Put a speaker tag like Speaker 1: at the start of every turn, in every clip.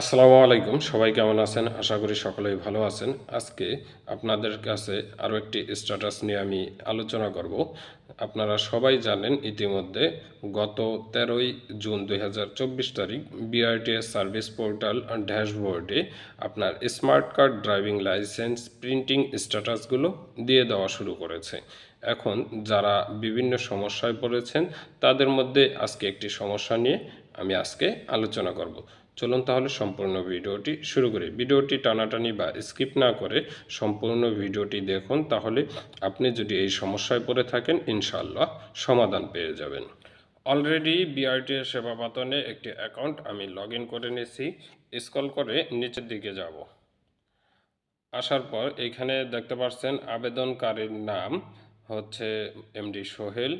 Speaker 1: আসসালামু আলাইকুম, সবাই কেমন আছেন? আশা করি সকলেই ভালো আছেন। আজকে আপনাদের কাছে আরও একটি স্ট্যাটাস নিয়ে আমি আলোচনা করব। আপনারা সবাই জানেন ইতিমধ্যে গত তেরোই জুন দু হাজার চব্বিশ তারিখ বিআরটিএস সার্ভিস পোর্টাল ড্যাশবোর্ডে আপনার smart card, driving licence, printing স্ট্যাটাসগুলো দিয়ে দেওয়া শুরু করেছে। এখন যারা বিভিন্ন সমস্যায় পড়েছেন, তাদের মধ্যে আজকে একটি সমস্যা নিয়ে আমি আজকে আলোচনা করব। চলুন তাহলে সম্পূর্ণ ভিডিওটি শুরু করি। ভিডিওটি টানাটানি বা স্কিপ না করে সম্পূর্ণ ভিডিওটি দেখুন, তাহলে আপনি যদি এই সমস্যায় পড়ে থাকেন, ইনশাআল্লাহ সমাধান পেয়ে যাবেন। অলরেডি বিআরটি সেবা পাতনে একটি অ্যাকাউন্ট আমি লগ করে নিয়েছি। স্কল করে নিচের দিকে যাব। আসার পর এখানে দেখতে পাচ্ছেন আবেদনকারীর নাম হচ্ছে এমডি সোহেল।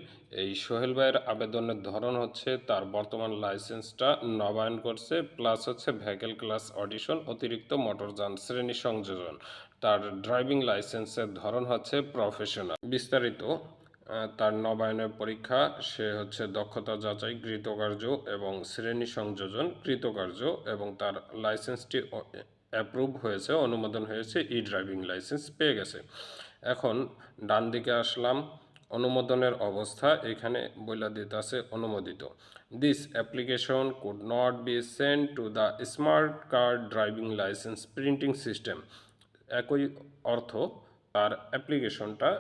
Speaker 1: এই সোহেল ভাইয়ের আবেদনের ধরন হচ্ছে তার বর্তমান লাইসেন্সটা নবায়ন করছে প্লাস হচ্ছে ভেহিকেল ক্লাস অডিশন অতিরিক্ত মোটরযান শ্রেণি সংযোজন। তার ড্রাইভিং লাইসেন্সের ধরন হচ্ছে প্রফেশনাল বিস্তারিত তার নবায়নের পরীক্ষা, সে হচ্ছে দক্ষতা যাচাই, কৃতকার্য এবং শ্রেণি সংযোজন, কৃতকার্য এবং তার লাইসেন্সটি অ্যাপ্রুভ হয়েছে, অনুমোদন হয়েছে ই ড্রাইভিং লাইসেন্স পেয়ে গেছে। এখন ডান দিকে আসলাম, অনুমোদনের অবস্থা এখানে বইলা দিতে আছে অনুমোদিত। This application could not be send to the smart card driving licence printing system একই অর্থ তার অ্যাপ্লিকেশনটা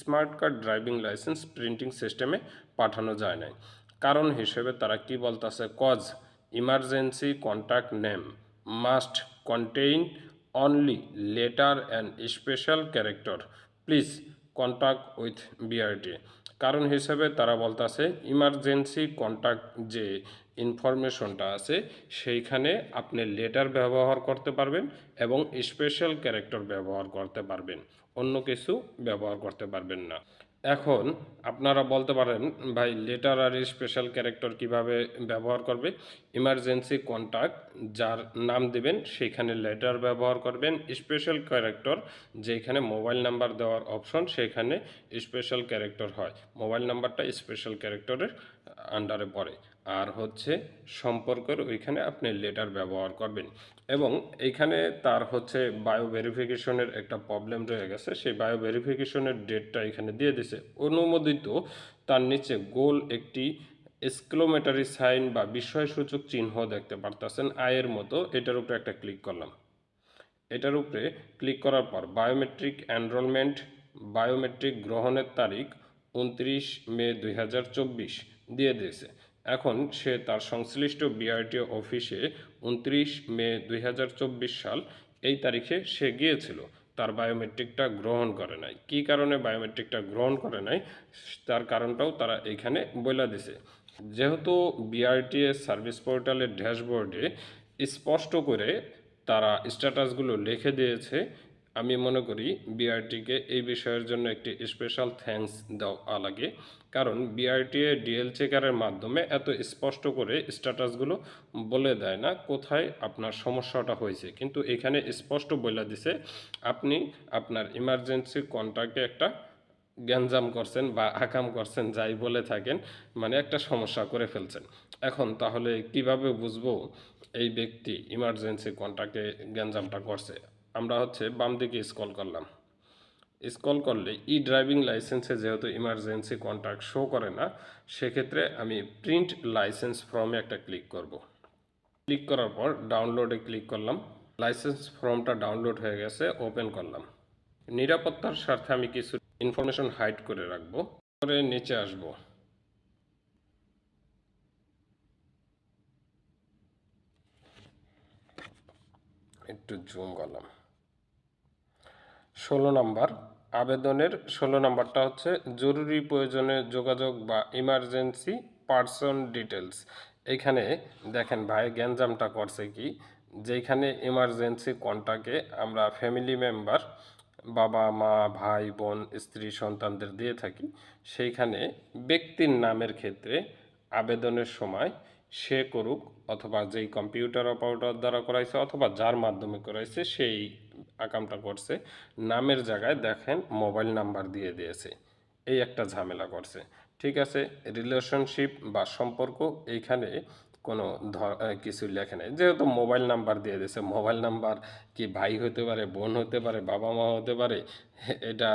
Speaker 1: smart card driving licence printing সিস্টেমে পাঠানো যায় নাই। কারণ হিসেবে তারা কি বলতেছে? Cause emergency contact name must contain only letter and special character please contact with BRT কারণ হিসেবে তারা বলতেছে, ইমার্জেন্সি কন্ট্যাক্ট যে ইনফরমেশনটা আছে, সেইখানে আপনি লেটার ব্যবহার করতে পারবেন এবং স্পেশাল ক্যারেক্টার ব্যবহার করতে পারবেন। অন্য কিছু ব্যবহার করতে পারবেন না। এখন আপনারা বলতে পারেন, ভাই লেটারারি স্পেশাল ক্যারেক্টার কীভাবে ব্যবহার করবে? ইমার্জেন্সি কন্ট্যাক্ট যার নাম দিবেন সেইখানে লেটার ব্যবহার করবেন। স্পেশাল ক্যারেক্টার যেখানে মোবাইল নাম্বার দেওয়ার অপশন সেখানে স্পেশাল ক্যারেক্টার হয়। মোবাইল নাম্বারটা স্পেশাল ক্যারেক্টারের আন্ডারে পড়ে। আর হচ্ছে সম্পর্কের ওইখানে আপনি লেটার ব্যবহার করবেন। এবং এইখানে তার হচ্ছে বায়ো ভেরিফিকেশনের একটা প্রবলেম রয়ে গেছে। সেই বায়ো ভেরিফিকেশনের ডেটটা এখানে দিয়ে দিছে। অনুমোদিত তার নিচে গোল একটি এক্সক্লোমেটারি সাইন বা বিস্ময়সূচক চিহ্ন দেখতে পারতেছেন। আয়ের মতো এটার উপরে একটা ক্লিক করলাম। এটার উপরে ক্লিক করার পর বায়োমেট্রিক এনরোলমেন্ট বায়োমেট্রিক গ্রহণের তারিখ উনত্রিশ মে দুই হাজার চব্বিশ দিয়ে দিয়েছে। এখন সে তার সংশ্লিষ্ট বিআরটি অফিসে উনত্রিশ মে দুই হাজার চব্বিশ সাল এই তারিখে সে গিয়েছিল। তার বায়োমেট্রিকটা গ্রহণ করে নাই। কী কারণে বায়োমেট্রিকটা গ্রহণ করে নাই? তার কারণটাও তারা এখানে বলে দিছে। যেহেতু বিআরটিএস সার্ভিস পোর্টালের ড্যাশবোর্ডে স্পষ্ট করে তারা স্ট্যাটাসগুলো লিখে দিয়েছে আমি মনে করি বিআরটিকে এই বিষয়ের জন্য একটি স্পেশাল থ্যাঙ্কস দেওয়া লাগে। কারণ বিআরটিএ ডিএল চেকারের মাধ্যমে এত স্পষ্ট করে স্ট্যাটাসগুলো বলে দেয় না কোথায় আপনার সমস্যাটা হয়েছে। কিন্তু এখানে স্পষ্ট বলে দিছে, আপনি আপনার ইমার্জেন্সি কন্ট্যাক্টে একটা গ্যাঞ্জাম করছেন বা আকাম করছেন, যাই বলে থাকেন মানে একটা সমস্যা করে ফেলছেন। এখন তাহলে কীভাবে বুঝব এই ব্যক্তি ইমার্জেন্সি কন্ট্যাক্টে গ্যাঞ্জামটা করছে? আমরা হচ্ছে বাম দিকে স্কল করলাম। স্কল করলে ই ড্রাইভিং লাইসেন্সে যেহেতু ইমার্জেন্সি কন্ট্যাক্ট শো করে না, সেক্ষেত্রে আমি প্রিন্ট লাইসেন্স ফর্মে একটা ক্লিক করব। ক্লিক করার পর ডাউনলোডে ক্লিক করলাম। লাইসেন্স ফর্মটা ডাউনলোড হয়ে গেছে ওপেন করলাম। নিরাপত্তার স্বার্থে আমি কিছু ইনফরমেশন হাইড করে রাখব পরে নিচে আসব। একটু জুম করলাম। ষোলো নাম্বার। আবেদনের ষোলো নাম্বারটা হচ্ছে জরুরি প্রয়োজনে যোগাযোগ বা ইমার্জেন্সি পার্সন ডিটেলস এখানে দেখেন ভাই গ্যাঞ্জামটা করছে কি? যেখানে ইমার্জেন্সি কন্টাক্টে আমরা ফ্যামিলি মেম্বার বাবা, মা, ভাই, বোন, স্ত্রী, সন্তানদের দিয়ে থাকি। সেইখানে ব্যক্তির নামের ক্ষেত্রে আবেদনের সময় সে করুক অথবা যেই কম্পিউটার অপারেটর দ্বারা করাইছে অথবা যার মাধ্যমে করাইছে সেই আকামটা করছে। নামের জায়গায় দেখেন মোবাইল নাম্বার দিয়ে দিয়েছে। এই একটা ঝামেলা করছে। ঠিক আছে রিলেশনশিপ বা সম্পর্ক এইখানে কোনো ধর কিছু লেখে নেই। যেহেতু মোবাইল নাম্বার দিয়ে দিয়েছে, মোবাইল নাম্বার কি ভাই হতে পারে, বোন হতে পারে, বাবা মা হতে পারে এটা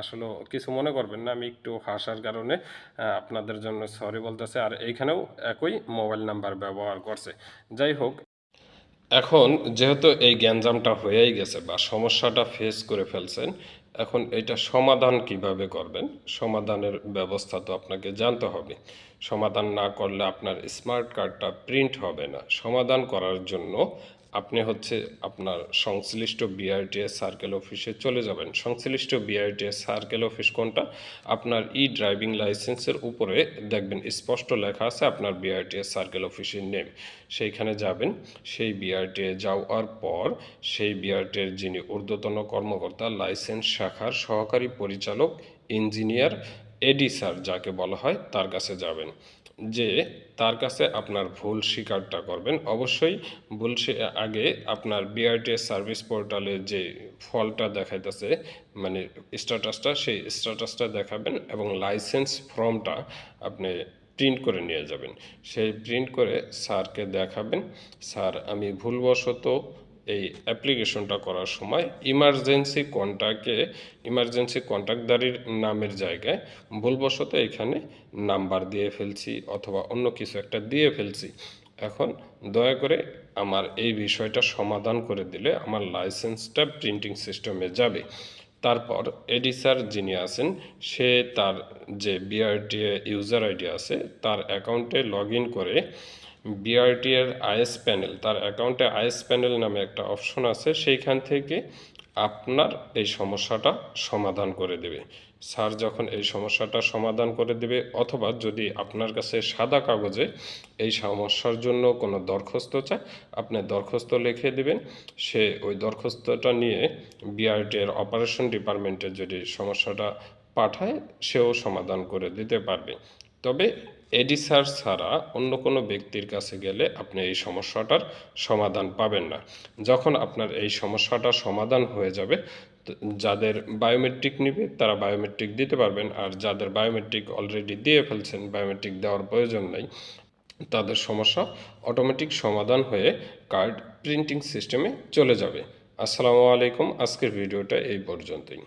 Speaker 1: আসলে কিছু মনে করবেন না। আমি একটু হাসার কারণে আপনাদের জন্য সরি বলতেছে। আর এইখানেও একই মোবাইল নাম্বার ব্যবহার করছে। যাই হোক এখন যেহেতু এই গ্যাঞ্জামটা হয়েই গেছে বা সমস্যাটা ফেস করে ফেলছেন, এখন এটা সমাধান কীভাবে করবেন? সমাধানের ব্যবস্থা তো আপনাকে জানতে হবে। সমাধান না করলে আপনার স্মার্ট কার্ডটা প্রিন্ট হবে না। সমাধান করার জন্য আপনি হচ্ছে আপনার সংশ্লিষ্ট বিআরটিএস সার্কেল অফিসে চলে যাবেন। সংশ্লিষ্ট বিআরটিএস সার্কেল অফিস কোনটা? আপনার ই ড্রাইভিং লাইসেন্সের উপরে দেখবেন স্পষ্ট লেখা আছে আপনার বিআরটিএস সার্কেল অফিসের নেম সেইখানে যাবেন, সেই বিআরটিএ যাওয়ার পর সেই বিআরটিএর যিনি ঊর্ধ্বতন কর্মকর্তা লাইসেন্স শাখার সহকারী পরিচালক ইঞ্জিনিয়ার এডি স্যার যাকে বলা হয় তার কাছে যাবেন। যে তার কাছে আপনার ভুল স্বীকারটা করবেন। অবশ্যই ভুল আগে আপনার বিআরটিএস সার্ভিস পোর্টালে যে ফলটা দেখাইতেছে মানে স্ট্যাটাসটা, সেই স্ট্যাটাসটা দেখাবেন এবং লাইসেন্স ফর্মটা আপনি প্রিন্ট করে নিয়ে যাবেন। সেই প্রিন্ট করে স্যারকে দেখাবেন। স্যার, আমি ভুলবশত এই অ্যাপ্লিকেশনটা করার সময় ইমার্জেন্সি কন্ট্যাক্টে ইমার্জেন্সি কন্ট্যাক্টদারির নামের জায়গায় ভুলবশত এখানে নাম্বার দিয়ে ফেলছি অথবা অন্য কিছু একটা দিয়ে ফেলছি। এখন দয়া করে আমার এই বিষয়টা সমাধান করে দিলে আমার লাইসেন্সটা প্রিন্টিং সিস্টেমে যাবে। তারপর এডি স্যার যিনি আছেন, সে তার যে বিআরটিএ ইউজার আইডি আছে, তার অ্যাকাউন্টে লগ করে বিআরটি এর আইএস প্যানেল তার অ্যাকাউন্টে আইএস প্যানেল নামে একটা অপশন আছে, সেইখান থেকে আপনার এই সমস্যাটা সমাধান করে দেবে। স্যার যখন এই সমস্যাটা সমাধান করে দেবে, অথবা যদি আপনার কাছে সাদা কাগজে এই সমস্যার জন্য কোনো দরখাস্ত চায়, আপনি দরখাস্ত লিখে দেবেন। সে ওই দরখাস্তটা নিয়ে বিআরটি এর অপারেশন ডিপার্টমেন্টে যদি সমস্যাটা পাঠায়, সেও সমাধান করে দিতে পারবে। তবে এডি স্যার ছাড়া অন্য কোনো ব্যক্তির কাছে গেলে আপনি এই সমস্যাটার সমাধান পাবেন না। যখন আপনার এই সমস্যাটা সমাধান হয়ে যাবে যাদের বায়োমেট্রিক নিবে তারা বায়োমেট্রিক দিতে পারবেন, আর যাদের বায়োমেট্রিক অলরেডি দিয়ে ফেলছেন, বায়োমেট্রিক দেওয়ার প্রয়োজন নেই, তাদের সমস্যা অটোমেটিক সমাধান হয়ে কার্ড প্রিন্টিং সিস্টেমে চলে যাবে। আসসালামু আলাইকুম, আজকের ভিডিওটা এই পর্যন্তই।